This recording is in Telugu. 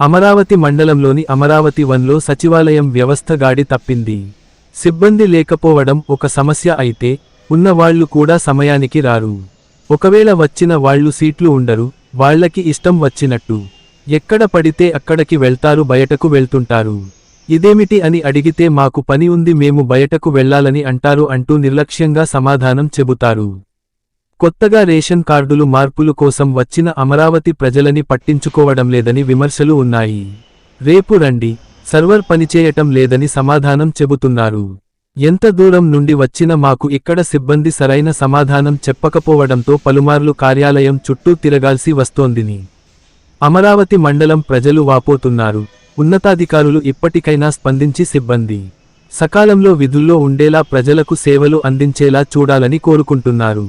అమరావతి మండలంలోని అమరావతి వన్లో సచివాలయం వ్యవస్థ గాడి తప్పింది. సిబ్బంది లేకపోవడం ఒక సమస్య అయితే ఉన్న వాళ్ళు కూడా సమయానికి రారు. ఒకవేళ వచ్చిన వాళ్ళు సీట్లు ఉండరు వాళ్ళకి ఇష్టం వచ్చినట్టు. ఎక్కడ పడితే అక్కడికి వెళ్తారు బయటకు వెళ్తుంటారు. ఇదేమిటి అని అడిగితే మాకు పని ఉంది మేము బయటకు వెళ్ళాలని అంటారు అంటూ నిర్లక్ష్యంగా సమాధానం చెబుతారు. కొత్తగా రేషన్ కార్డులు మార్పులు కోసం వచ్చిన అమరావతి ప్రజలని పట్టించుకోవడం లేదని విమర్శలు ఉన్నాయి. రేపు రండి సర్వర్ పనిచేయటం లేదని సమాధానం చెబుతున్నారు. ఎంత దూరం నుండి వచ్చిన మాకు ఇక్కడ సిబ్బంది సరైన సమాధానం చెప్పకపోవడంతో పలుమార్లు కార్యాలయం చుట్టూ తిరగాల్సి వస్తోందిని. అమరావతి మండలం ప్రజలు వాపోతున్నారు. ఉన్నతాధికారులు ఇప్పటికైనా స్పందించి సిబ్బంది సకాలంలో విధుల్లో ఉండేలా ప్రజలకు సేవలు అందించేలా చూడాలని కోరుకుంటున్నారు.